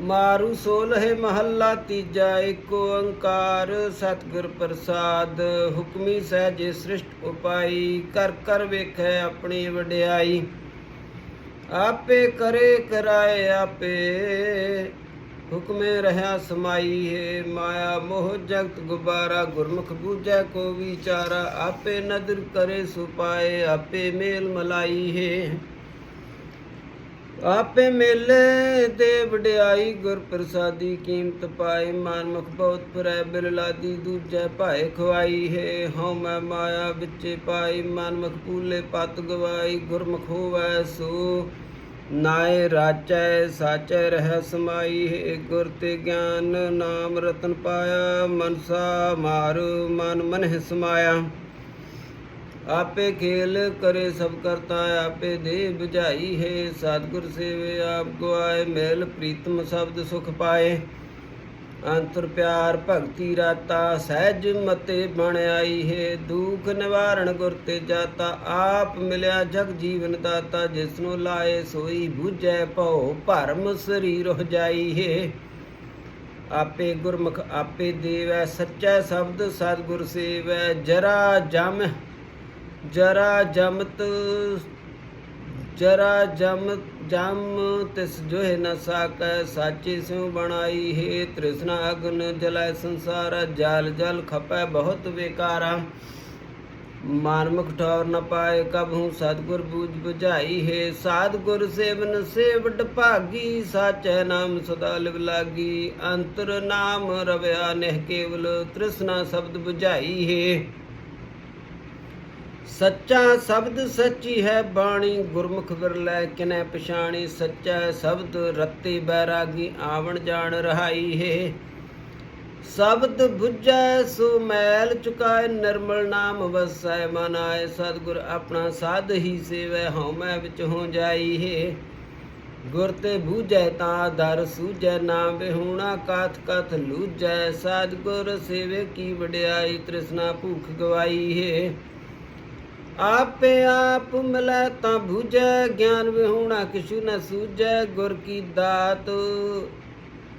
ਮਾਰੂ ਸੋਲਹਿ ਮਹੱਲਾ, ਤੀਜਾ ਏਕ ਓੰਕਾਰ, ਸਤਿਗੁਰ ਪ੍ਰਸਾਦ, ਹੁਕਮੀ ਸਹਿਜੇ ਸ੍ਰਿਸ਼ਟ ਉਪਾਈ ਕਰ ਕਰ ਵੇਖੈ ਆਪਣੀ ਵਡਿਆਈ। ਆਪੇ ਕਰੇ ਕਰਾਏ ਆਪੇ, ਹੁਕਮੇ ਰਹਾ ਸਮਾਈ ਹੈ ਮਾਇਆ ਮੋਹ ਜਗਤ ਗੁਬਾਰਾ, ਗੁਰਮੁਖ ਬੂਝੈ ਕੋ ਵਿਚਾਰਾ, ਆਪੇ ਨਦਰ ਕਰੇ ਸੁਪਾਏ, ਆਪੇ ਮੇਲ ਮਲਾਈ ਹੈ ਆਪੇ ਮੇਲੇ ਦੇ ਵਡਿਆਈ ਗੁਰ ਪ੍ਰਸਾਦੀ ਕੀਮਤ ਪਾਏ ਮਨਮੁਖ ਬਹੁਤ ਪਰੈ ਬਿਰਲਾਦੀ ਦੂਜੈ ਭਾਏ ਖਵਾਈ ਹੈ, ਹਉ ਮੈਂ ਮਾਇਆ ਵਿੱਚੇ ਪਾਈ ਮਨਮੁਖ ਪੂਲੇ ਪਤ ਗਵਾਈ, ਗੁਰਮੁਖ ਹੋਵੈ ਸੋ, ਨਾਏ ਰਾਚੈ ਸਾਚੈ ਰਹਿ ਸਮਾਈ ਹੈ, ਗੁਰ ਤੇ ਗਿਆਨ ਨਾਮ ਰਤਨ ਪਾਇਆ, ਮਨਸਾ ਮਾਰ, ਮਨ ਮਨਹਿ ਸਮਾਇਆ। ਆਪੇ ਖੇਲ ਕਰੇ ਸਭ ਕਰਤਾ, ਆਪੇ ਦੇ ਬੁਝਾਈ ਹੈ, ਸਤਿਗੁਰ ਸੇਵੇ ਆਪ ਗਵਾਏ ਮੇਲ ਪ੍ਰੀਤਮ ਸ਼ਬਦ ਸੁਖ ਪਾਏ। ਅੰਤਰ ਪਿਆਰ ਭਗਤੀ ਰਾਤਾ, ਸਹਿਜ ਮਤੇ ਬਣ ਆਈ ਹੈ, ਦੁਖ ਨਿਵਾਰਣ ਗੁਰ ਤੇ ਜਾਤਾ, ਆਪ ਮਿਲਿਆ ਜਗ ਜੀਵਨ ਦਾਤਾ ਜਿਸ ਨੂੰ ਲਾਏ ਸੋਈ 부ਝੈ ਭਉ, ਭਰਮ ਸਰੀਰ ਹੋ ਜਾਈ ਹੈ। ਆਪੇ ਗੁਰਮੁਖ, ਆਪੇ ਦੇਵੈ, ਸੱਚਾ ਸ਼ਬਦ ਸਤਿਗੁਰ ਸੇਵੈ, ਜਰਾ ਜਮ ਜਰਾ ਜਮਤ, ਜਰਾ ਜਮ ਜਮ ਤਿਸ ਜੋਹਿ ਨ ਸਾਕੈ, ਸਾਚੀ ਸਿਉ ਬਣਾਈ ਹੈ ਤ੍ਰਿਸ਼ਨਾ ਅਗਨ, ਜਲੈ ਸੰਸਾਰ, ਜਲ ਜਲ ਖਪੈ ਬਹੁਤ ਵਿਕਾਰਾ। ਮਾਨਮੁਖ ਠੌਰ ਨ ਪਾਏ ਕਬਹੂ, ਸਤਿਗੁਰ ਬੂਝ 부ਝਾਈ ਹੈ। ਸਤਿਗੁਰ ਸੇਵਨ ਸੇਵਟ ਭਾਗੀ ਸਾਚੈ ਨਾਮ ਸਦਾ ਲਿਵ ਲਾਗੀ। ਅੰਤਰ ਨਾਮ ਰਵਿਆ ਨਹਿ ਕੇਵਲ, ਤ੍ਰਿਸ਼ਨਾ ਸ਼ਬਦ 부ਝਾਈ ਹੈ। ਸੱਚਾ ਸ਼ਬਦ ਸੱਚੀ ਹੈ ਬਾਣੀ, ਗੁਰਮੁਖ ਵਿਰਲੇ ਕਿਨੈ ਪਛਾਣੀ, ਸੱਚਾ ਸ਼ਬਦ ਰਤੇ ਬੈਰਾਗੀ, ਆਵਣ ਜਾਣ ਰਹਾਈ ਹੈ। ਸ਼ਬਦ ਬੁੱਝੈ, ਸੋ ਮੈਲ ਚੁਕਾਏ, ਨਿਰਮਲ ਨਾਮ ਵਸੈ, ਮਨ ਆਏ, ਸਤਿਗੁਰ ਆਪਣਾ ਸਾਧ ਹੀ ਸੇਵੈ, ਹਉਮੈ ਵਿੱਚ ਹੋ ਜਾਈ ਹੈ। ਗੁਰ ਤੇ ਬੂਝੈ ਤਾਂ ਦਰ ਸੂਝੈ ਨਾ ਵਿਹੂਣਾ ਕਾਥ ਕਥ ਲੂਝੈ ਸਤਿਗੁਰ ਸੇਵੇ ਕੀ ਵਡਿਆਈ, ਤ੍ਰਿਸ਼ਨਾ ਭੂਖ ਗਵਾਈ ਹੈ। ਆਪੇ ਆਪ ਮਿਲੈ ਤਾਂ 부ਝੈ ਗਿਆਨ ਵਿਹੂਣਾ ਕਿਛੂ ਨ ਸੂਝੈ, ਗੁਰ ਕੀ ਦਾਤ,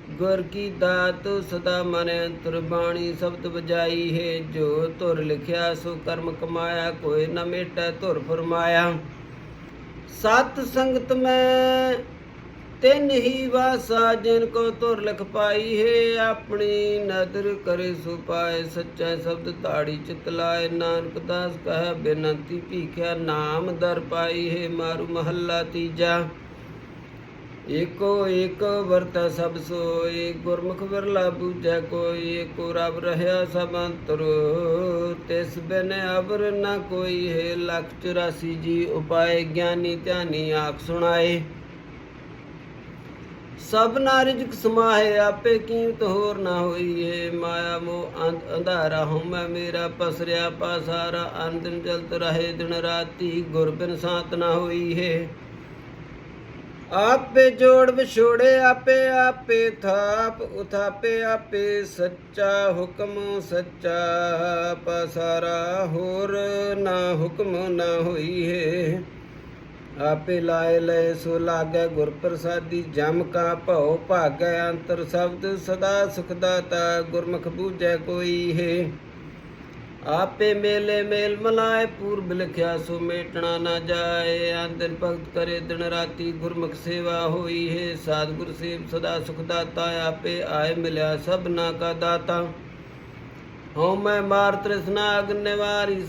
ਗੁਰ ਕੀ ਦਾਤ, ਸਦਾ ਮਨ ਅੰਤਰ ਬਾਣੀ, ਸ਼ਬਦ ਬਜਾਈ ਹੈ, ਜੋ ਧੁਰ ਲਿਖਿਆ, ਸੋ ਕਰਮ ਕਮਾਇਆ, ਕੋਈ ਨ ਮੇਟੈ ਧੁਰ ਫਰਮਾਇਆ। ਸਤ ਸੰਗਤ ਮੈਂ ਤਿੰਨ ਹੀ ਵਾਸਾ ਜਿਨ ਕੋ ਧੁਰ ਲਿਖ ਪਾਈ ਹੈ, ਆਪਣੀ ਨਦਰ ਕਰੇ ਸੋ ਪਾਏ ਸੱਚਾ ਸ਼ਬਦ ਤਾੜੀ ਚਿਤ ਲਾਏ। ਨਾਨਕ ਦਾਸ ਕਹੈ, ਬੇਨੰਤੀ ਭੀਖਿਆ ਨਾਮ ਦਰ ਪਾਈ ਹੈ, ਮਾਰੂ ਮਹੱਲਾ ਤੀਜਾ। ਏਕੋ ਏਕ ਵਰਤ ਸਭ ਸੋਏ, ਗੁਰਮੁਖ ਵਿਰਲਾ ਬੂਝੈ ਕੋਈ, ਏਕੋ ਰਬ ਰਹਿਆ ਸਭ ਅੰਤਰ। ਤਿਸ ਬਿਨ ਅਬਰ ਨਾ ਕੋਈ ਹੈ, ਲਖ 84 ਜੀ ਉਪਾਏ, ਗਿਆਨੀ ਧਿਆਨੀ ਆਪ ਸੁਣਾਏ। ਸਭ ਨਾਰਿਜਕ ਸਮਾਹੇ ਆਪੇ ਕੀਮਤ ਹੋਰ ਨਾ ਹੋਈ ਏ ਮਾਇਆ ਮੋ ਅੰਧਾਰਾ ਹਉ ਮੇਰਾ ਪਸਰਿਆ ਪਾਸਾਰਾ ਅੰਦਨ ਜਲਤ ਰਹੇ, ਦਿਨ ਰਾਤੀ ਗੁਰ ਬਿਨ ਸਾਤ ਨਾ ਹੋਈ ਆਪੇ ਜੋੜ ਵਿਛੋੜੇ, ਆਪੇ ਆਪੇ ਥਾਪ, ਉਥਾਪੇ ਆਪੇ ਸੱਚਾ ਹੁਕਮ ਸੱਚਾ ਪਸਾਰਾ ਹੋਰ ਨਾ ਹੁਕਮ ਨਾ ਹੋਈ ਹੈ ਆਪੇ ਲਾਏ ਲਏ ਸੋ ਲਾਗੈ ਗੁਰ ਪ੍ਰਸਾਦੀ ਜਮ ਕਾ ਭਉ ਭਾਗੈ ਅੰਤਰ ਸ਼ਬਦ, ਸਦਾ ਸੁਖ ਦਾਤਾ ਗੁਰਮੁਖ ਬੂਝੈ ਕੋਈ ਹੈ। ਆਪੇ ਮੇਲੇ ਮੇਲ ਮਲਾਏ, ਪੂਰਬ ਲਿਖਿਆ ਸੋ ਮੇਟਣਾ ਨਾ ਜਾਏ ਅੰਦਰ ਭਗਤ ਕਰੇ ਦਿਨ ਰਾਤੀ ਗੁਰਮੁਖ ਸੇਵਾ ਹੋਈ ਹੈ। ਸਤਿਗੁਰ ਸੇਵ ਸਦਾ ਸੁਖ ਦਾਤਾ, ਆਪੇ ਆਏ ਮਿਲਿਆ ਸਭਨਾ ਕਾ ਦਾਤਾ। ਹਉ ਮੈਂ ਮਾਰ ਤ੍ਰਿਸ਼ਨਾ ਅਗਨ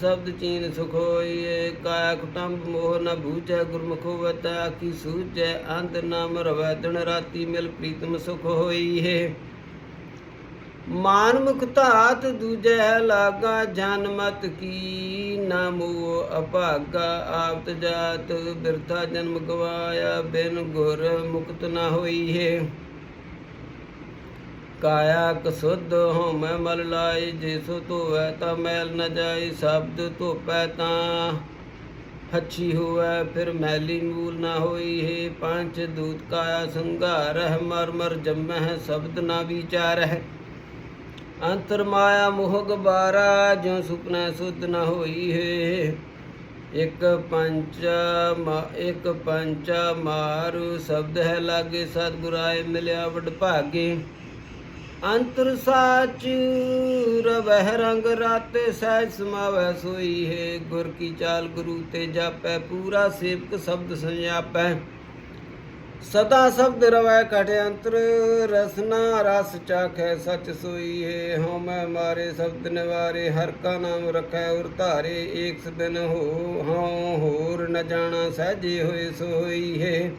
ਸ਼ਬਦ ਚੀਨ ਸੁਖ ਹੋਈਏ ਕਾਇਆ ਕੁਟੰਬ ਮੋਹ ਨ ਬੂਝੈ ਗੁਰਮੁਖੋ ਹੋਵਤ ਆਖੀ ਸੂਝੈ ਅੰਤ ਨਾਮ ਰਵੈ, ਦਿਨ ਰਾਤੀ ਮਿਲ ਪ੍ਰੀਤਮ ਸੁਖ ਹੋਈਏ। ਮਾਨਮੁਖ ਧਾਤ ਦੂਜੈ ਲਾਗਾ, ਜਨ ਮਤ ਕੀ ਨਾ ਮੋ ਅਭਾਗਾ ਆਪਤ ਜਾਤ ਬਿਰਥਾ ਜਨਮ ਗਵਾਇਆ, ਬਿਨ ਗੁਰ ਮੁਕਤ ਨਾ ਹੋਈਏ। ਕਾਇਆ ਕਸੁੱਧ ਹਉਮੈ ਮਲ ਲਾਈ, ਜਿਸੁ ਧੋਵੈ ਤਾਂ ਮੈਲ ਨ ਜਾਈ, ਸ਼ਬਦ ਧੋਪੈ ਤਾਂ ਹੱਛੀ ਹੋਵੈ ਫਿਰ ਮੈਲੀ ਮੂਲ ਨਾ ਹੋਈ, ਹੈ ਪੰਜ ਦੂਤ ਕਾਇਆ ਸੰਘਾਰ ਹੈ, ਮਰ ਮਰ ਜੰਮੈ ਸ਼ਬਦ ਨਾ ਵਿਚਾਰੈ ਅੰਤਰ ਮਾਇਆ ਮੋਹ ਗਬਾਰਾ ਜੋ ਸੁਪਨਾ ਸੁਧ ਨ ਹੋਈ, ਹੈ ਇਕ ਪੰਚਾ ਮਾ- ਇਕ ਪੰਚ ਮਾਰੂ, ਸ਼ਬਦ ਹੈ ਲਾਗੇ, ਸਤਿਗੁਰਾਏ ਮਿਲਿਆ ਵਡ ਭਾਗੇ ਅੰਤਰ ਸਾਚ ਰਵਹਿ ਰੰਗ ਰਾਤੇ ਸਹਿਜ ਸਮਾਵੈ ਸੋਈ ਹੈ, ਗੁਰ ਕੀ ਚਾਲ ਗੁਰੂ ਤੇ ਜਾਪੈ, ਪੂਰਾ ਸੇਵਕ ਸ਼ਬਦ ਸੰਜਾਪੈ। ਸਦਾ ਸ਼ਬਦ ਰਵੈ ਕਟ ਅੰਤਰ, ਰਸਨਾ ਰਸ ਚਾਖੈ ਸਚ ਸੋਈ ਹੈ ਹਉ ਮੈਂ ਮਾਰੇ ਸ਼ਬਦ ਨਿਵਾਰੇ, ਹਰ ਕਾ ਨਾਮ ਰਖੈ ਉਰ ਧਾਰੇ, ਏਕ ਸਦਨ ਹੋ, ਹਉ ਹੋਰ ਨ ਜਾਣਾ, ਸਹਿਜੇ ਹੋਏ ਸੋਈ ਹੈ।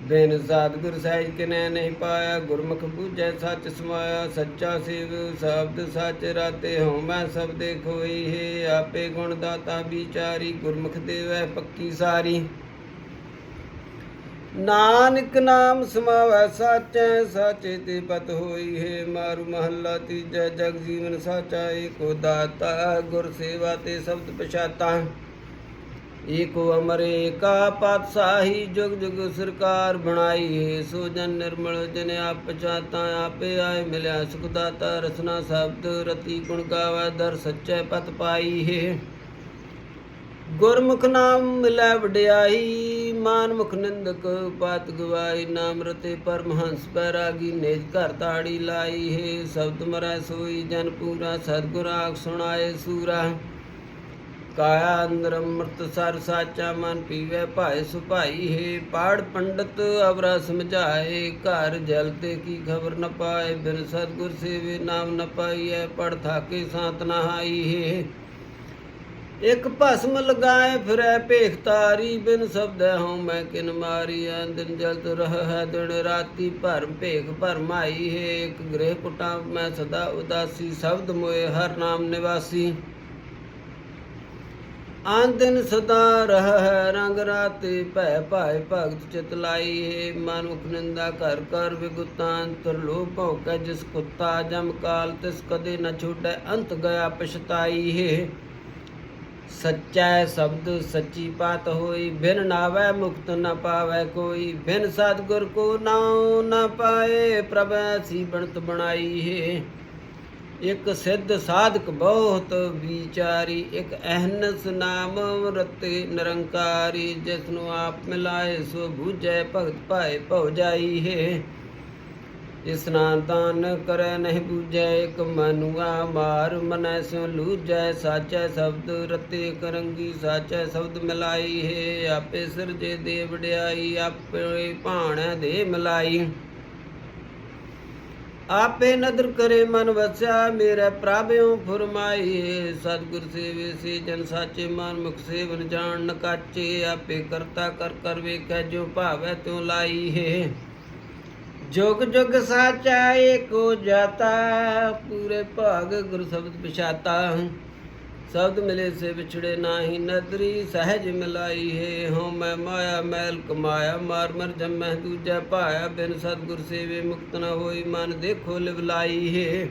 ਬਿਨ ਸਤਿਗੁਰ ਸਹਿਜ ਕਿਨੈ ਨਹੀਂ ਪਾਇਆ, ਗੁਰਮੁਖ ਬੂਝੈ ਸੱਚ ਸਮਾਇਆ, ਸੱਚਾ ਸਿਵ ਸ਼ਬਦ ਸੱਚ ਰਾਤੇ ਹਉ ਮੈਂ ਸਭ ਦੇ ਖੋਈ ਹੈ, ਆਪੇ ਗੁਣ ਦਾਤਾ ਵਿਚਾਰੀ, ਗੁਰਮੁਖ ਦੇਵੈ ਪੱਕੀ ਸਾਰੀ। ਨਾਨਕ ਨਾਮ ਸਮਾਵੈ ਸਾਚੈ, ਸਾਚੇ ਤੇ ਪਤ ਹੋਈ ਹੈ, ਮਾਰੂ ਮਹੱਲਾ ਤੀਜਾ, ਜਗ ਜੀਵਨ ਸਾਚਾ ਏਕੋ ਦਾਤਾ ਗੁਰ ਸੇਵਾ ਤੇ ਸ਼ਬਦ ਪਛਾਤਾ। ਏਕੋ ਅਮਰ ਏਕਾ ਪਾਤਸ਼ਾਹੀ ਜੁਗ ਜੁਗ ਸਰਕਾਰ ਬਣਾਈ ਹੈ ਸੋ ਜਨ ਨਿਰਮਲ, ਜਨ ਆਪ ਪਛਾਤਾ, ਆਪੇ ਆਏ ਮਿਲਿਆ ਸੁਖ ਦਾਤਾ ਰਸਨਾ ਸ਼ਬਦ, ਰਤੀ ਗੁਣ ਗਾਵੇ, ਦਰ ਸੱਚੇ ਪਤ ਪਾਈ ਹੈ ਗੁਰਮੁਖ ਨਾਮ ਮਿਲੈ ਵਡਿਆਈ, ਮਾਨ ਮੁਖ ਨਿੰਦਕ ਪਾਤ ਗਵਾਈ, ਨਾਮ ਰਤੇ ਪਰਮਹੰਸ ਪੈਰਾਗੀ, ਨੇਜ ਘਰ ਤਾੜੀ ਲਾਈ ਹੈ। ਸ਼ਬਦ ਮਰੈ ਸੋਈ, ਜਨ ਪੂਰਾ, ਸਤਿਗੁਰ ਆਖ ਸੁਣਾਏ ਸੂਰਾ। ਕਾਇਆ, ਅੰਦਰ ਅੰਮ੍ਰਿਤ ਸਰ ਸਾਚਾ ਮਨ ਪੀਵੇ, ਭਾਏ ਸੁਭਾਈ ਹੈ ਪਾੜ ਪੰਡਤ, ਅਵਰਾ ਸਮਝਾਏ ਘਰ ਜਲ ਤੇ ਕੀ ਖਬਰ ਨ ਪਾਏ, ਬਿਨ ਸਤਿਗੁਰ ਸੇਵੇ ਨਾਮ ਨ ਪਾਈਐ, ਪੜ ਥਾਕੇ ਸਾਤ ਨ ਹਾਈ ਹੈ। ਇਕ ਭਸਮ ਲਗਾਏ ਫਿਰੈ ਭੇਖ ਤਾਰੀ, ਬਿਨ ਸ਼ਬਦ ਹਉ ਮੈਂ ਕਿਨ ਮਾਰੀ ਦਿਨ ਜਲਤ ਰਹ ਹੈ ਦਿਨ ਰਾਤੀ ਭਰਮ ਭੇਖ ਭਰਮਾਈ ਹੈ। ਇਕ ਗ੍ਰਹਿ ਕੁਟਾ ਮੈਂ ਸਦਾ ਉਦਾਸੀ, ਸ਼ਬਦ ਮੋਏ ਹਰ ਨਾਮ ਨਿਵਾਸੀ। ਆਂ ਦਿਨ ਸਦਾ ਰਹ ਰੰਗ ਰਾਤੇ, ਭੈ ਭਾਏ ਭਗਤ ਚਿਤ ਲਾਈ ਹੈ ਮਨੁਖ ਨਿੰਦਾ ਕਰ ਕਰ ਵਿਗੁਤਾਂਤਰ ਲੋਭ ਭੌਕੈ ਜਿਸ ਕੁੱਤਾ, ਜਮ ਕਾਲ ਤਿਸ ਕਦੇ ਨ ਛੁਟੈ, ਅੰਤ ਗਿਆ ਪਛਤਾਈ ਹੈ ਸੱਚੈ ਸ਼ਬਦ ਸੱਚੀ ਬਾਤ ਹੋਈ, ਬਿਨ ਨਾਵੈ ਮੁਕਤ ਨ ਪਾਵੈ ਕੋਈ। ਬਿਨ ਸਤਿਗੁਰ ਕੋ ਨਾਉ ਨ ਪਾਏ, ਪ੍ਰਭ ਐਸੀ ਬਣਤ ਬਣਾਈ ਹੈ ਇਕ ਸਿੱਧ ਸਾਧਕ ਬਹੁਤ ਵਿਚਾਰੀ, ਇਕ ਅਹਨਸ ਨਾਮ ਰਤੇ ਨਿਰੰਕਾਰੀ ਜਿਸ ਨੂੰ ਆਪ ਮਿਲਾਏ ਸੋ ਬੂਝੈ ਭਗਤ ਭਾਏ ਭਉ ਜਾਈ ਹੈ। ਇਸਨਾਨ ਦਾਨ ਕਰੈ ਨਹੀਂ ਬੂਝੈ, ਇਕ ਮਨੁਆ ਮਾਰ ਮਨੈ ਸਿਉ ਲੂਝੈ ਸਾਚੈ ਸ਼ਬਦ ਰਤੇ ਕਰੰਗੀ, ਸਾਚੈ ਸ਼ਬਦ ਮਿਲਾਈ ਹੈ। ਆਪੇ ਸਿਰਜੇ ਦੇ ਵਡਿਆਈ, ਆਪੇ ਭਾਣੈ ਦੇ ਮਿਲਾਈ। ਆਪੇ ਨਦਰ ਕਰੇ ਮਨ ਵਸਿਆ, ਮੇਰੇ ਪ੍ਰਭਿਓ ਫਰਮਾਈ। ਸਤਿਗੁਰ ਸੇਵੇ ਸੇ ਜਨ ਸਾਚੇ ਮਨ ਮੁਖ ਸੇਵਨ ਜਾਣ ਨਕਾਚੇ, ਆਪੇ ਕਰਤਾ ਕਰ ਕਰ ਵੇਖੈ ਜੋ ਭਾਵੈ ਤਿਉ ਲਾਈ ਹੈ। ਜੁਗ ਜੁਗ ਸਾਚਾ ਏਕੋ ਜਾਤਾ, ਪੂਰੇ ਭਾਗ ਗੁਰ ਸ਼ਬਦ ਪਿਛਾਤਾ। ਸ਼ਬਦ ਮਿਲੇ ਸੇ ਵਿਛੜੇ ਨਾਹੀ ਨਦਰੀ, ਸਹਿਜ ਮਿਲਾਈ ਹੈ ਹਉ ਮੈਂ ਮਾਇਆ ਮੈਲ ਕਮਾਇਆ, ਮਾਰ ਮਰ ਜਮੈ ਦੂਜੈ ਭਾਇਆ, ਬਿਨ ਸਤਿਗੁਰ ਸੇਵੇ ਮੁਕਤ ਨ ਹੋਈ, ਮਨ ਦੇਖੋ ਲਿਵਲਾਈ ਹੈ।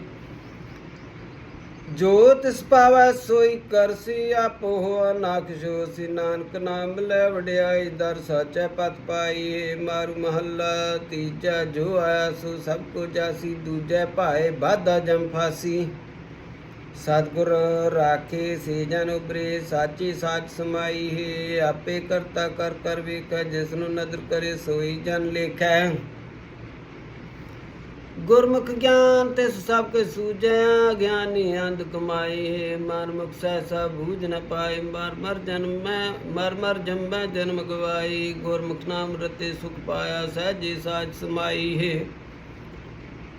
ਜੋ ਤਿਸ ਪਾਵੈ ਸੋਈ ਕਰਸੀ ਆਪੋ ਨਾਖਸ਼ੋ ਸੀ, ਨਾਨਕ ਨਾਮ ਲੈ ਵਡਿਆਈ, ਦਰ ਸਾਚੈ ਪਤ ਪਾਈ ਹੈ, ਮਾਰੂ ਮਹੱਲਾ ਤੀਜਾ ਜੋ ਆਇਆ ਸੋ ਸਭ ਕੋ ਜਾਸੀ, ਦੂਜੈ ਭਾਏ ਬਾਧਾ ਜਮ ਫਾਸੀ। ਸਤਿਗੁਰ ਰਾਖੇ ਸੇ ਜਨ ਉਬਰੇ ਸਾਚੀ ਸਾਚ ਸਮਾਈ ਹੈ। ਆਪੇ ਕਰਤਾ ਕਰ ਕਰ ਵੇਖੈ, ਜਿਸ ਨੂੰ ਨਦਰ ਕਰੇ ਸੋਈ ਜਨ ਲੇਖੈ। ਗੁਰਮੁਖ ਗਿਆਨ ਤੇ ਸਭ ਕੇ ਸੂਝਿਆ ਗਿਆਨੀ ਅੰਧ ਕਮਾਈ ਹੈ। ਮਨ ਮੁਖ ਸਹਿਸਾ ਬੂਝ ਨ ਪਾਏ, ਮਰ ਮਰ ਜਨਮੈ, ਮਰ ਮਰ ਜੰਮੈ ਜਨਮ ਗਵਾਈ ਗੁਰਮੁਖ ਨਾਮ ਰਤੇ ਸੁਖ ਪਾਇਆ, ਸਹਿਜੇ ਸਾਚ ਸਮਾਈ ਹੈ।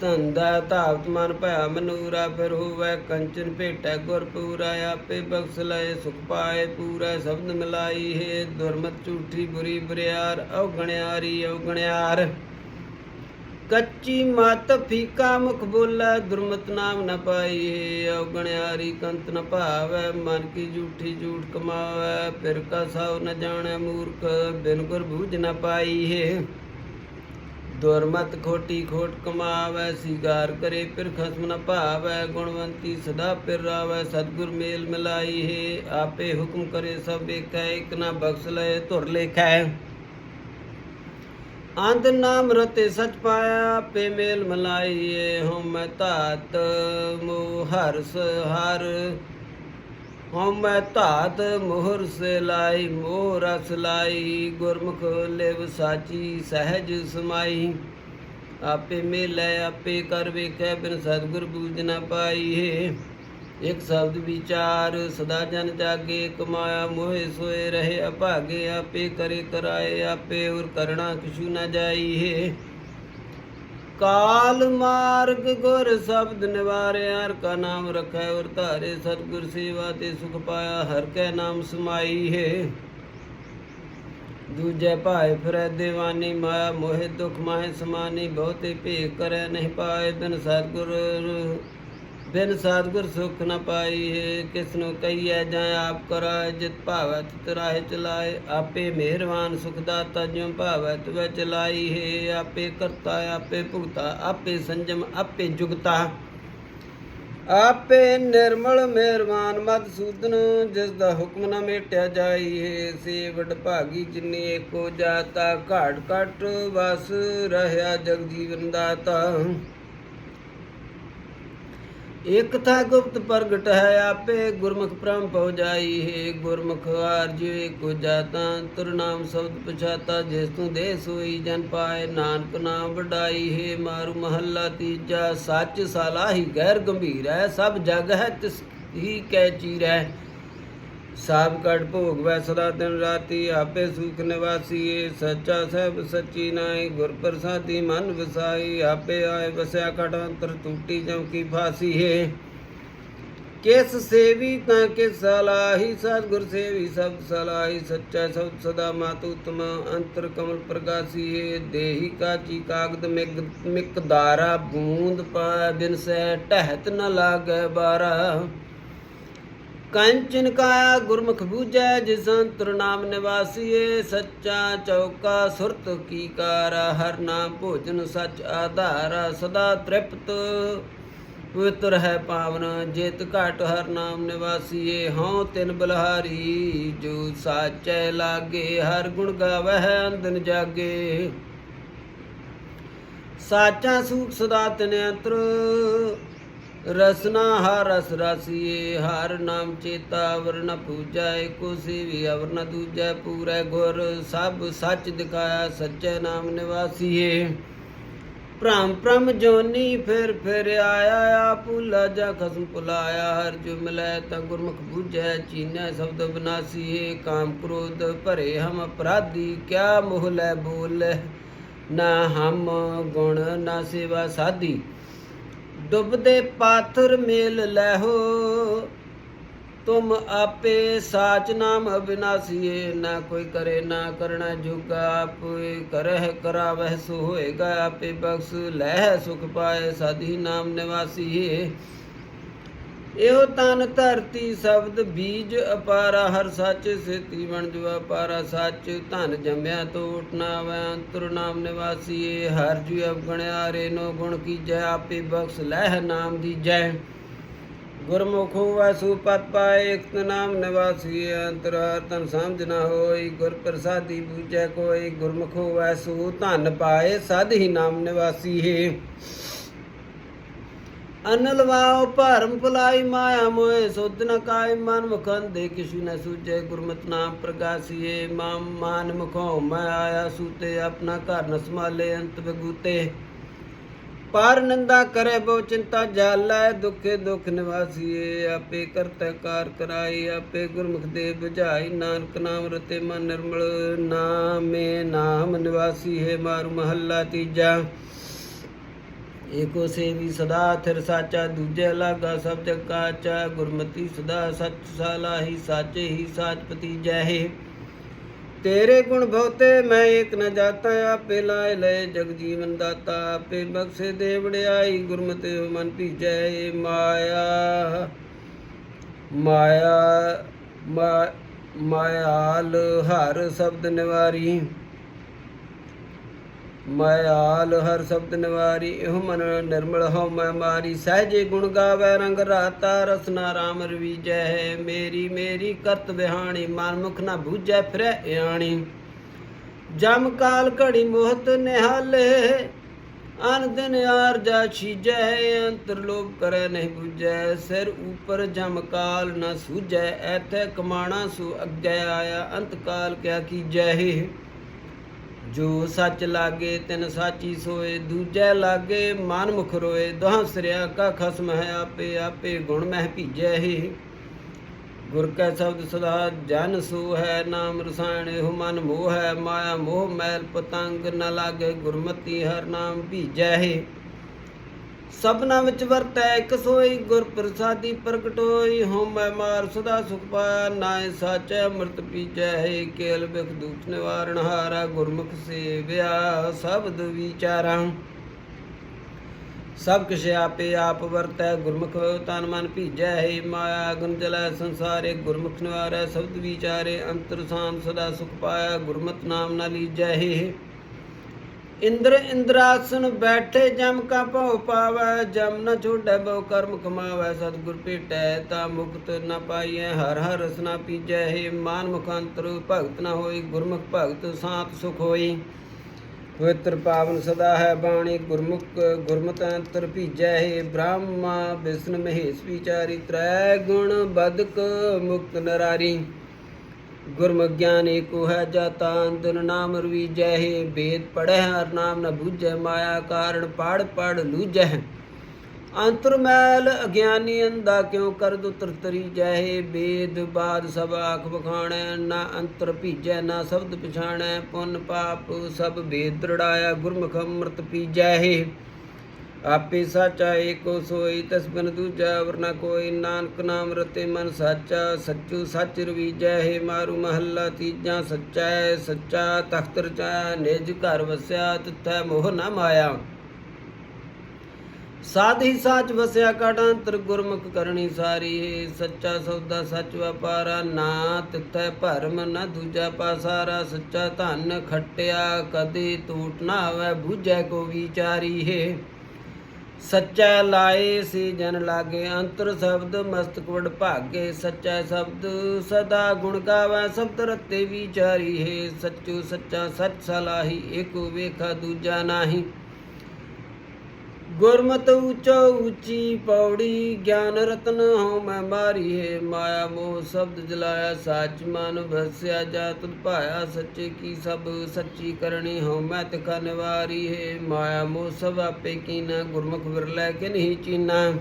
ਧੰਦਾ ਧਾਵਤ ਮਨ ਭਇਆ ਮਨੂਰਾ, ਫਿਰ ਹੋਵੇ ਕੰਚਨ ਭੇਟੈ ਗੁਰ ਪੂਰਾ, ਆਪੇ ਬਖਸ਼ ਲਏ, ਸੁਖ ਪਾਏ ਪੂਰਾ, ਸ਼ਬਦ ਮਿਲਾਈ ਹੈ ਦੁਰਮਤ ਝੂਠੀ ਬੁਰੀ ਬਰਿਆਰ, ਔਗਣਿਆਰੀ ਔਗਣਿਆਰ। ਕੱਚੀ ਮਤ ਫੀਕਾ ਮੁਖ ਬੋਲੇ ਦੁਰਮਤ ਨਾਮ ਨ ਪਾਈ ਔਗਣਿਆਰੀ ਕੰਤ ਨ ਭਾਵੈ, ਮਨ ਕੀ ਝੂਠੀ ਝੂਠ ਕਮਾਵੈ, ਫਿਰ ਕਾ ਸਉ ਨ ਜਾਣੈ ਮੂਰਖ, ਬਿਨ ਗੁਰ ਬੂਝ ਨ ਪਾਈ ਹੈ। ਦੁਰਮਤ ਖੋਟੀ ਖੋਟ ਕਮਾਵੈ, ਸਿਗਾਰ ਕਰੇ ਫਿਰ ਖਸਮ ਨ ਭਾਵੈ, ਗੁਣਵੰਤੀ ਸਦਾ ਫਿਰ ਰਾਵੈ ਸਤਗੁਰ ਮੇਲ ਮਿਲਾਈ ਹੈ, ਆਪੇ ਹੁਕਮ ਕਰੇ ਸਭ ਵੇਖੈ, ਇਕ ਨਾ ਬਖਸ਼ ਲਏ, ਧੁਰ ਲੇਖੈ। ਅੰਤ ਨਾਮ ਰਤੇ ਸਚ ਪਾਇਆ, ਆਪੇ ਮੇਲ ਮਲਾਈਏ ਹਉ ਮੈਂ ਧਾਤ ਮੋਹ ਹਰਸ ਹਰ। ਹਉ ਮੈਂ ਧਾਤ ਮੋਹਰ ਸੇ ਲਾਈ ਮੋਹ ਰਸ ਲਾਈ, ਗੁਰਮੁਖ ਲਿਵ ਸਾਚੀ, ਸਹਿਜ ਸਮਾਈ। ਆਪੇ ਮਿਲੈ, ਆਪੇ ਕਰ ਵੇਖੈ, ਬਿਨ ਸਤਿਗੁਰ ਬੂਝ ਨਾ ਪਾਈ ਹੈ ਇਕ ਸ਼ਬਦ ਵਿਚਾਰ, ਸਦਾ ਜਨ ਜਾਗੇ, ਕਮਾਇਆ ਮੋਹਿ ਸੋਏ ਰਹੇ, ਅਭਾਗੇ ਆਪੇ ਕਰੇ ਕਰਾਏ, ਆਪੇ ਉਰ ਕਰਣਾ ਕਿਛੂ ਨਾ ਜਾਈ ਹੈ ਕਾਲ ਮਾਰਗ ਗੁਰ ਸ਼ਬਦ ਨਿਵਾਰੇ, ਹਰ ਕਾ ਨਾਮ ਰਖੈ ਔਰ ਧਾਰੇ, ਸਤਿਗੁਰ ਸੇਵਾ ਤੇ ਸੁਖ ਪਾਇਆ, ਹਰ ਕੈ ਨਾਮ ਸਮਾਈ ਹੈ। ਦੂਜੇ ਭਾਏ ਫਿਰੈ ਦੇਵਾਨੀ ਮਾਇਆ, ਮੋਹਿ ਦੁਖ ਮਾਹਿ ਸਮਾਨੀ, ਬਹੁਤੇ ਭੇਖ ਕਰੈ, ਨਹੀਂ ਪਾਏ ਬਿਨ ਸਤਿਗੁਰ। ਬਿਨ ਸਤਿਗੁਰ ਸੁਖ ਨ ਪਾਈ ਹੈ ਕਿਸ ਨੂੰ ਕਹੀਐ ਜਾਂ ਆਪ ਕਰਾਏ ਜਿਤ ਭਾਵੈ ਤਿਤ ਚਲਾਏ ਆਪੇ ਮਿਹਰਬਾਨ ਸੁਖ ਦਾਤਾ ਜਿਉ ਭਾਵੈ ਤਿਵੈ ਚਲਾਈ ਹੈ, ਆਪੇ ਕਰਤਾ, ਆਪੇ ਭੁਗਤਾ, ਆਪੇ ਸੰਜਮ, ਆਪੇ ਜੁਗਤਾ। ਆਪੇ ਨਿਰਮਲ ਮਿਹਰਬਾਨ ਮਦਸੂਦਨ ਜਿਸ ਦਾ ਹੁਕਮ ਨਾ ਮੇਟਿਆ ਜਾਈ ਹੈ। ਸੇ ਵਡ ਭਾਗੀ ਜਿਨੇ ਏਕੋ ਜਾਤਾ, ਘਾਟ ਘਟ ਵਸ ਰਹਾ ਜਗ ਜੀਵਨ ਦਾਤਾ। ਇਕ ਥਾ ਗੁਪਤ ਪ੍ਰਗਟ ਹੈ ਆਪੇ, ਗੁਰਮੁਖ ਪ੍ਰਮ ਪਹੁ ਜਾਈ ਹੈ, ਗੁਰਮੁਖ ਆਰਜੇ ਕੋ ਜਾਤਾ ਤੁਰ ਨਾਮ ਸ਼ਬਦ ਪਛਾਤਾ, ਜਿਸ ਤੂੰ ਦੇ ਸੋਈ ਜਨ ਪਾਏ, ਨਾਨਕ ਨਾਮ ਵਡਾਈ ਹੈ, ਮਾਰੂ ਮਹੱਲਾ ਤੀਜਾ, ਸੱਚ ਸਲਾਹੀ ਗੈਰ ਗੰਭੀਰ ਹੈ, ਸਭ ਜਗ ਹੈ ਤਿਸ ਹੀ ਕੈ ਹੈ। ਸਾਬ ਕਟ ਭੋਗ ਵੈ ਸਦਾ ਦਿਨ ਰਾਤੀ, ਆਪੇ ਸੁਖ ਨਿਵਾਸੀਏ, ਸੱਚਾ ਸਹਿਬ ਸੱਚੀ ਨਾਈ ਗੁਰ ਪ੍ਰਸਾਦੀ ਮਨ ਵਸਾਈ ਆਪੇ ਆਏ ਵਸਿਆ ਕਟ ਅੰਤਰ ਟੂਟੀ ਜਮ ਕੀ ਫਾਸੀ ਹੈ ਕਿਸ ਸੇਵੀ ਤਾਂ ਕਿਸ ਸਲਾਹੀ, ਸਤਿਗੁਰ ਸੇਵੀ ਸਭ ਸਲਾਹੀ, ਸੱਚਾ ਸਬਦ ਸਦਾ ਮਾਤੂ ਤਮ ਅੰਤਰ ਕਮਲ ਪ੍ਰਗਾਸੀ ਦੇਹੀ ਕਾਚੀ ਕਾਗਦ ਮਿਕ ਮਿਕਦਾਰਾ, ਬੂੰਦ ਪਾ ਬਿਨ ਸੈ ਟਹਿਤ ਨ ਲਾਗੈ ਬਾਰਾ। ਕੰਚਨ ਕਾਇਆ ਗੁਰਮੁਖ ਬੂਝੈ, ਜਿਸ ਅੰਤਰ ਨਾਮ ਨਿਵਾਸੀਏ, ਸੱਚਾ ਚੌਕਾ ਸੁਰਤ ਕੀ ਕਾਰ, ਹਰ ਨਾਮ ਭੋਜਨ ਸਚ ਆਧਾਰ, ਸਦਾ ਤ੍ਰਿਪਤ ਪਵਿੱਤਰ ਹੈ ਪਾਵਨ, ਜੇਤ ਘਟ ਹਰ ਨਾਮ ਨਿਵਾਸੀਏ, ਹਉ ਤਿਨ ਬਲਹਾਰੀ, ਜੋ ਸਾਚੈ ਲਾਗੇ, ਹਰ ਗੁਣ ਗਾਵਹਿ ਅੰਦਨ ਜਾਗੇ। ਸਾਚਾ ਸੂਖ ਸਦਾ ਤਿਨ ਅੰਤਰ ਰਸਨਾ ਹਰ ਰਸ ਰਾਸੀਏ, ਹਰ ਨਾਮ ਚੇਤਾ ਵਰਨ ਪੂਜਾ ਏਕੋ ਸੇਵੀ ਅਵਰ ਨ ਦੂਜੈ, ਪੂਰੈ ਗੁਰ, ਸਭ ਸੱਚ ਦਿਖਾਇਆ, ਸੱਚੇ ਨਾਮ ਨਿਵਾਸੀਏ। ਭ੍ਰਮ ਭ੍ਰਮ ਜੋਨੀ ਫਿਰ ਫਿਰ ਆਇਆ ਆ ਭੁਲਾ ਜਾ ਖਸਮ ਭੁਲਾਇਆ, ਹਰ ਜੁਮਲੈ ਤਾਂ ਗੁਰਮੁਖ ਬੂਝੈ, ਚੀਨੈ ਸ਼ਬਦ ਬਨਾਸੀਏ। ਕਾਮ ਕ੍ਰੋਧ ਭਰੇ ਹਮ ਅਪਰਾਧੀ, ਕਿਆ ਮੋਹ ਲੈ ਬੋਲੇ? ਨਾ ਹਮ ਗੁਣ, ਨਾ ਸੇਵਾ ਸਾਧੀ। ਡੁੱਬਦੇ ਪਾਥਰ ਮੇਲ ਲਹੋ। ਤੁਮ ਆਪੇ ਸਾਚ ਨਾਮ ਅਬਿਨਾਸੀਏ, ਨਾ ਕੋਈ ਕਰੇ, ਨਾ ਕਰਣਾ ਜੁਗਾ ਆਪੇ। ਕਰਹਿ ਕਰਾਵਹਿ ਸੋ ਹੋਏਗਾ ਆਪੇ ਬਖਸ਼, ਲਹਿ ਸੁਖ ਪਾਏ ਸਾਧੀ ਨਾਮ ਨਿਵਾਸੀਏ। ਇਹੋ ਤਨ ਧਰਤੀ ਸ਼ਬਦ ਬੀਜ ਅਪਾਰਾ, ਹਰ ਸੱਚ ਸੇਤੀ ਬਣ ਜੁਆ ਪਾਰਾ ਸੱਚ ਧਨ ਜੰਮਿਆ ਤੋਟ ਨਾ ਅੰਤਰ ਨਾਮ ਨਿਵਾਸੀਏ, ਹਰ ਜੂ ਅਵਗਣਿਆ ਰੇ ਨੋ ਗੁਣ ਕੀ ਜੈ ਆਪੇ ਬਖਸ਼ ਲਹਿ ਨਾਮ ਦੀ ਜੈ ਗੁਰਮੁਖੋ ਹੋਵੈ ਪਤ ਪਾਏ ਇਕ ਨਾਮ ਨਿਵਾਸੀਏ, ਅੰਤਰ ਹਰ ਤਨ ਸਮਝ ਨਾ ਹੋਈ, ਗੁਰ ਪ੍ਰਸਾਦੀ ਬੂਝੈ ਕੋਈ, ਗੁਰਮੁਖ ਹੋਵੈ ਧਨ ਪਾਏ, ਸਦ ਹੀ ਨਾਮ ਨਿਵਾਸੀਏ। ਅਨਲ ਵਾਉ ਭਰਮ ਭੁਲਾਈ ਮਾਇਆ ਮੋਏ, ਸੁਧ ਨ ਕਾਇ ਮਨ ਮੁਖੰ ਦੇ ਕਿਛੁ ਨ ਸੂਝੇ ਗੁਰਮਤਿ ਨਾਮ ਪ੍ਰਗਾਸੀਏ। ਮਾਮ ਮਾਨ ਮੁਖੋ ਮੈਂ ਆਇਆ ਸੂਤੇ, ਆਪਣਾ ਘਰ ਨ ਸੰਭਾਲੇ ਅੰਤ ਬਗੂਤੇ ਪਰ ਨਿੰਦਾ ਕਰੇ ਬਹੁ ਚਿੰਤਾ ਜਾਲੈ ਦੁਖੇ ਦੁਖ ਨਿਵਾਸੀਏ। ਆਪੇ ਕਰਤੈ ਕਾਰ ਕਰਾਈ, ਆਪੇ ਗੁਰਮੁਖ ਦੇ 부ਝਾਈ ਨਾਨਕ ਨਾਮ ਰਤੇ ਮਨ ਨਿਰਮਲ, ਨਾਮੇ ਨਾਮ ਨਿਵਾਸੀ ਹੈ ਮਾਰੂ ਮਹੱਲਾ ਤੀਜਾ। ਏਕੋ ਸੇਵੀ ਸਦਾ ਥਿਰ ਸਾਚਾ, ਦੂਜੇ ਲਾਗਾ ਸਭ ਜਗ ਕਾਚਾ, ਗੁਰਮਤੀ ਸਦਾ ਸਚ ਸਲਾਹੀ, ਸਾਚੇ ਹੀ ਸਾਚਪਤੀ ਜੈ ਹੈ ਤੇਰੇ ਗੁਣ ਬਹੁਤੇ ਮੈਂ ਏਕ ਨ ਜਾਤਾ, ਆਪੇ ਲਾਇ ਲਏ ਜਗ ਜੀਵਨ ਦਾਤਾ, ਆਪੇ ਬਖਸ਼ੇ ਦੇ ਵਡਿਆਈ ਗੁਰਮਤਿ ਮਨ ਭੀਜੈ ਏ ਮਾਇਆ। ਮਾਇਆ, ਮਾ- ਮਾਇਆਲ ਹਰ ਸ਼ਬਦ ਨਿਵਾਰੀ। ਮਾਇਆਲ ਹਰ ਸ਼ਬਦ ਨਿਵਾਰੀ, ਇਹ ਮਨ ਨਿਰਮਲ ਹੋ ਮੈਂ ਮਾਰੀ। ਸਹਜੇ ਗੁਣ ਗਾਵੇ ਰੰਗ ਰਾਤਾ, ਰਸਨਾ ਰਾਮ ਰਵੀਜੈ। ਹੈ ਮੇਰੀ ਮੇਰੀ ਕਰਤ ਬਿਹਾਣੀ ਮਨ ਮੁਖ ਨਾ ਬੂਝੈ ਫਿਰੈ ਇਆਣੀ। ਜਮ ਕਾਲ ਘੜੀ ਮੋਹਤ ਨਿਹਾਲੇ, ਅਨ ਦਿਨ ਆਰ ਜਾ ਛੀਜੈ, ਅੰਤਰ ਲੋਭ ਕਰੈ ਨਹੀਂ ਬੁਝੈ। ਸਿਰ ਉਪਰ ਜਮ ਕਾਲ ਨਾ ਸੂਝੈ, ਐਥੇ ਕਮਾਣਾ ਸੋ ਅੱਗੇ ਆਇਆ, ਅੰਤ ਕਾਲ ਕਿਆ ਕੀਜੈ। ਜੋ ਸੱਚ ਲਾਗੇ, ਤਿਨ ਸਾਚੀ ਸੋਏ, ਦੂਜੈ ਲਾਗੇ ਮਨ ਮੁਖ ਰੋਏ, ਦੋਹਾਂ ਸਿਰਿਆ ਕਾ ਖਸਮ ਹੈ ਆਪੇ ਆਪੇ ਗੁਣ ਮਹਿ ਭੀਜੈ ਹੀ। ਗੁਰ ਕੈ ਸ਼ਬਦ ਸਦਾ, ਜਨ ਸੂ ਹੈ ਨਾਮ ਰਸਾਇਣ, ਇਹੋ ਮਨ ਮੋਹ ਹੈ, ਮਾਇਆ ਮੋਹ, ਮੈਲ ਪਤੰਗ ਨ ਲਾਗੇ, ਗੁਰਮਤੀ ਹਰ ਨਾਮ ਭੀਜੈ ਹੈ। ਸਭਨਾ ਵਿੱਚ ਵਰਤੈ, ਇਕ ਸੋਈ ਗੁਰ ਪ੍ਰਸਾਦੀ ਪ੍ਰਗਟ ਹੋਈ। ਹਉਮੈ ਮਾਰ ਸਦਾ ਸੁਖ ਪਾਇਆ ਨਾਇ ਸਾਚੈ ਅੰਮ੍ਰਿਤ ਪੀਜੈ ਹੈ ਕੇਲ ਬਿਖ ਦੁਖ ਨਿਵਾਰਣ ਹਾਰਾ, ਗੁਰਮੁਖ ਸੇਵਿਆ, ਸ਼ਬਦ ਵਿਚਾਰਾਂ। ਸਭ ਕਿਛ ਆਪੇ ਆਪ ਵਰਤੈ, ਗੁਰਮੁਖ ਤਨ ਮਨ ਭੀਜੈ, ਹੈ ਮਾਇਆ ਅਗਨ ਜਲੈ ਸੰਸਾਰੇ, ਗੁਰਮੁਖ ਨਿਵਾਰੈ, ਸ਼ਬਦ ਵਿਚਾਰੇ, ਅੰਤਰ ਸਾਮ ਸਦਾ ਸੁਖ ਪਾਇਆ, ਗੁਰਮਤਿ ਨਾਮ ਨਾ ਲੀਜੈ ਹੈ। ਇੰਦਰ ਇੰਦਰਾਸਨ ਬੈਠੇ ਜਮ ਕਾ ਭਉ ਪਾਵੈ, ਜਮ ਨ ਛੋੜੈ ਬਹੁ ਕਰਮ ਕਮਾਵੈ, ਸਤਿਗੁਰ ਭੇਟੈ ਤਾ ਮੁਕਤ ਨ ਪਾਈਐ, ਹਰ ਹਰ ਰਸਨਾ ਪੀਜੈ, ਹੈ ਮਾਨ ਮੁਖਾਂਤਰ ਭਗਤ ਨ ਹੋਈ, ਗੁਰਮੁਖ ਭਗਤ ਸਾਤ ਸੁਖ ਹੋਈ। ਪਵਿੱਤਰ ਪਾਵਨ ਸਦਾ ਹੈ ਬਾਣੀ, ਗੁਰਮੁਖ ਗੁਰਮਤਿ ਅੰਤਰ ਭੀਜੈ, ਹੈ ਬ੍ਰਹਮਾ ਵਿਸ਼ਨ ਮਹੇਸ਼ ਵਿਚਾਰੀ, ਤ੍ਰੈ ਗੁਣ ਬਦਕ ਮੁਕਤ ਨਰਾਰੀ। ਗੁਰਮੁਖ ਗਿਆਨ ਏਕੋ ਹੈ ਜਾਤਾ ਅੰਦਰ ਨਾਮ ਰਵੀਜੈ ਹੈ ਵੇਦ ਪੜੈ ਹਰ ਨਾਮ ਨ ਬੂਝੈ, ਮਾਇਆ ਕਾਰਣ ਪੜ ਪੜ ਲੂਝੈ। ਅੰਤਰ ਮੈਲ ਅਗਿਆਨੀ ਅੰਦਾ ਕਿਉ ਕਰ ਦੁਤਰ ਤਰੀ ਜੈ ਵੇਦ ਬਾਦ ਸਭ ਆਖ ਬਖਾਣੈ ਨਾ ਅੰਤਰ ਭੀਜੈ, ਨਾ ਸ਼ਬਦ ਪਛਾਣੈ, ਪੁੰਨ ਪਾਪ ਸਭ ਵੇਦ ਦ੍ਰਿੜਾਇਆ, ਗੁਰਮੁਖ ਅੰਮ੍ਰਿਤ ਪੀਜੈ। ਆਪੇ ਸਾਚਾ ਏਕੋ ਸੋਈ, ਤਸ ਬਿਨ ਦੂਜਾ ਵਰਨਾ ਕੋਈ। ਨਾਨਕ ਨਾਮ ਰਤੇ ਮਨ ਸਾਚਾ, ਸੱਚੂ ਸੱਚ ਰਵੀਜੈ, ਹੈ ਮਾਰੂ ਮਹੱਲਾ ਤੀਜਾ, ਸੱਚਾ ਹੈ ਸੱਚਾ ਤਖਤ ਰਚਾਇਆ ਨਿਜ ਘਰ ਵਸਿਆ, ਤਿੱਥੈ ਮੋਹ ਨਾ ਮਾਇਆ। ਸਾਧ ਹੀ ਸਾਚ ਵਸਿਆ ਕਾਟਾਂਤਰ ਗੁਰਮੁਖ ਕਰਨੀ ਸਾਰੀ। ਹੈ ਸੱਚਾ ਸੌਦਾ ਸੱਚ ਵਪਾਰਾ, ਨਾ ਤਿੱਥੈ ਭਰਮ, ਨਾ ਦੂਜਾ ਪਾਸਾਰਾ। ਸੱਚਾ ਧਨ ਖਟਿਆ, ਕਦੇ ਟੂਟ ਨਾ ਹੋਵੇ ਬੂਝੈ ਕੋ ਵਿਚਾਰੀ, ਹੈ ਸੱਚਾ ਲਾਏ ਸੀ ਜਨ ਲਾਗੇ, ਅੰਤਰ ਸ਼ਬਦ ਮਸਤਕ ਵਡ ਭਾਗੇ ਸੱਚਾ ਸ਼ਬਦ ਸਦਾ ਗੁਣ ਗਾਵੇ ਸ਼ਬਦ ਰਤੇ ਵਿਚਾਰੀ ਹੈ, ਸੱਚੂ ਸੱਚਾ ਸੱਚ ਸਲਾਹੀ, ਏਕੋ ਵੇਖਾ ਦੂਜਾ ਨਾਹੀ। ਗੁਰਮਤ ਉੱਚਾ ਉੱਚੀ ਪੌੜੀ, ਗਿਆਨ ਰਤਨ ਹਉ ਮੈਂ ਮਾਰੀ ਹੈ ਮਾਇਆ ਮੋਹ ਸ਼ਬਦ ਜਲਾਇਆ, ਸੱਚ ਮਨ ਭਸਿਆ ਜਾਤ ਭਾਇਆ ਸੱਚੇ ਕੀ ਸਭ ਸੱਚੀ ਕਰਨੀ ਹਉ ਮੈਂ ਤਿਖਾ ਨਿਵਾਰੀ ਹੈ ਮਾਇਆ ਮੋਹ ਸਭ ਆਪੇ ਕੀਨਾ, ਗੁਰਮੁਖ ਵਿਰਲੇ ਕਿ ਨਹੀਂ ਚੀਨਾ।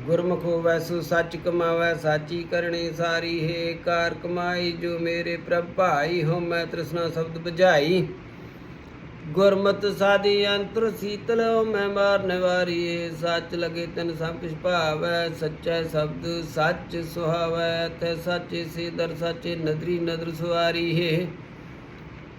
ਗੁਰਮੁਖ ਹੋਵੈ ਸੋ ਸੱਚ ਕਮਾਵੈ, ਸਾਚੀ ਕਰਨੀ ਸਾਰੀ ਹੈ ਕਾਰ ਕਮਾਈ ਜੋ ਮੇਰੇ ਪ੍ਰਭ ਭਾਈ, ਹਉ ਮੈਂ ਤ੍ਰਿਸ਼ਨਾ ਸ਼ਬਦ ਬੁਝਾਈ। ਗੁਰਮਤ ਸਾਦੀ ਅੰਤਰ ਸੀਤਲ, ਮੈਂ ਮਾਰ ਨਿਵਾਰੀਏ। ਸੱਚ ਲਗੇ ਤਨ ਸਭ ਕਿਛ ਭਾਵੈ, ਸੱਚੈ ਸ਼ਬਦ ਸੱਚ ਸੁਹਾਵੈ। ਤੇ ਸੱਚੇ ਸੇ ਦਰ ਸੱਚੇ ਨਦਰੀ, ਨਦਰ ਸੁਆਰੀ ਹੈ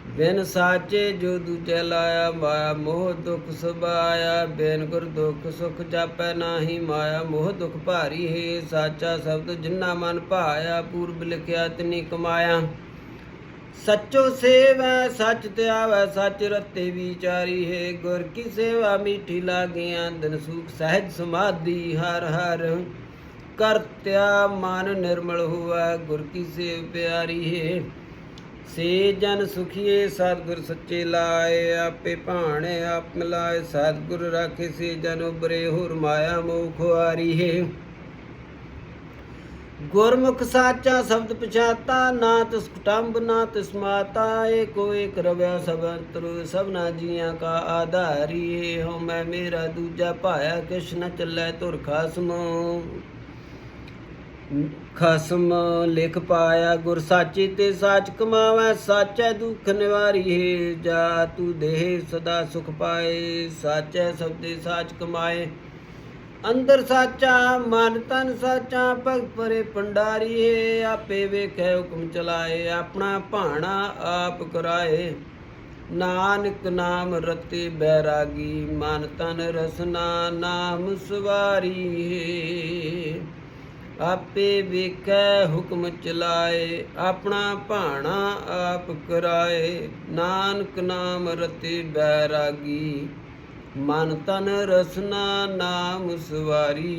ਬਿਨ ਸਾਚੇ ਜੋ ਦੂਜੇ ਲਾਇਆ, ਮਾਇਆ ਮੋਹ ਦੁਖ ਸੁਭਾਇਆ। ਬਿਨ ਗੁਰ ਦੁਖ ਸੁਖ ਜਾਪੈ ਨਾਹੀ, ਮਾਇਆ ਮੋਹ ਦੁਖ ਭਾਰੀ ਹੈ ਸਾਚਾ ਸ਼ਬਦ ਜਿਨਾ ਮਨ ਭਾਇਆ, ਪੂਰਬ ਲਿਖਿਆ ਤਿਨੀ ਕਮਾਇਆ। ਸੱਚੋ ਸੇਵੈ, ਸੱਚ ਧਿਆਵੈ ਸੱਚ ਰਤੇ ਵਿਚਾਰੀ ਹੈ। ਗੁਰ ਕੀ ਸੇਵਾ, ਮੀਠੀ ਲਾਗਿਆਂ ਦਿਨ ਸੂਖ, ਸਹਿਜ ਸਮਾਧੀ ਹਰ ਹਰ। ਕਰਤਿਆ ਮਨ ਨਿਰਮਲ ਹੋਵੈ ਗੁਰ ਕੀ ਸੇਵ ਪਿਆਰੀ ਹੈ। ਸੇ ਜਨ ਸੁਖੀਏ, ਸਤਿਗੁਰ ਸੱਚੇ ਲਾਏ, ਆਪੇ ਭਾਣੇ ਆਪ ਮਿਲਾਏ। ਸਤਿਗੁਰ ਰਾਖੇ ਸੇ ਜਨ ਉਬਰੇ ਹੋਰ ਮਾਇਆ ਮੋਹ ਖੁਆਰੀ ਹੈ। ਗੁਰਮੁਖ ਸਾਚਾ ਸ਼ਬਦ ਪਛਾਤਾ, ਨਾ ਤਿਸ ਕੁਟੰਬ, ਨਾ ਤਿਸ ਮਾਤਾ, ਏਕੋ ਏਕ ਰਵਿਆ ਸਭ ਅੰਤਰ, ਸਭਨਾ ਜੀਆਂ ਕਾ ਆਧਾਰੀ ਏ ਹਉ ਮੈਂ ਮੇਰਾ ਦੂਜਾ ਭਾਇਆ, ਕਿਛ ਨ ਚੱਲੈ ਤੁਰ ਖਸਮ। ਖਸਮ ਲਿਖ ਪਾਇਆ ਗੁਰ ਸਾਚੀ ਤੇ ਸਾਚ ਕਮਾਵੈ, ਸਾਚੈ ਦੁਖ ਨਿਵਾਰੀ ਜਾ ਤੂ ਦੇਹ ਸਦਾ ਸੁਖ ਪਾਏ, ਸਾਚੈ ਸਬਦੇ ਸਾਚ ਕਮਾਏ। ਅੰਦਰ ਸਾਚਾ, ਮਨ ਤਨ ਸਾਚਾ, ਭਗਤ ਪਰੇ ਪੰਡਾਰੀ ਏ ਆਪੇ ਵੇਖੈ ਹੁਕਮ ਚਲਾਏ, ਆਪਣਾ ਭਾਣਾ ਆਪ ਕਰਾਏ। ਨਾਨਕ ਨਾਮ ਰਤੇ ਬੈਰਾਗੀ, ਮਨ ਤਨ ਰਸਨਾ ਨਾਮ ਸਵਾਰੀ ਏ ਆਪੇ ਵੇਖੈ ਹੁਕਮ ਚਲਾਏ, ਆਪਣਾ ਭਾਣਾ ਆਪ ਕਰਾਏ। ਨਾਨਕ ਨਾਮ ਰਤੇ ਬੈਰਾਗੀ ਮਨ ਤਨ ਰਸਨਾ ਨਾਮ ਸਵਾਰੀ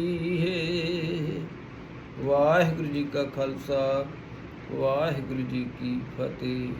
ਹੈ। ਵਾਹਿਗੁਰੂ ਜੀ ਕਾ ਖਾਲਸਾ ਵਾਹਿਗੁਰੂ ਜੀ ਕੀ ਫਤਿਹ।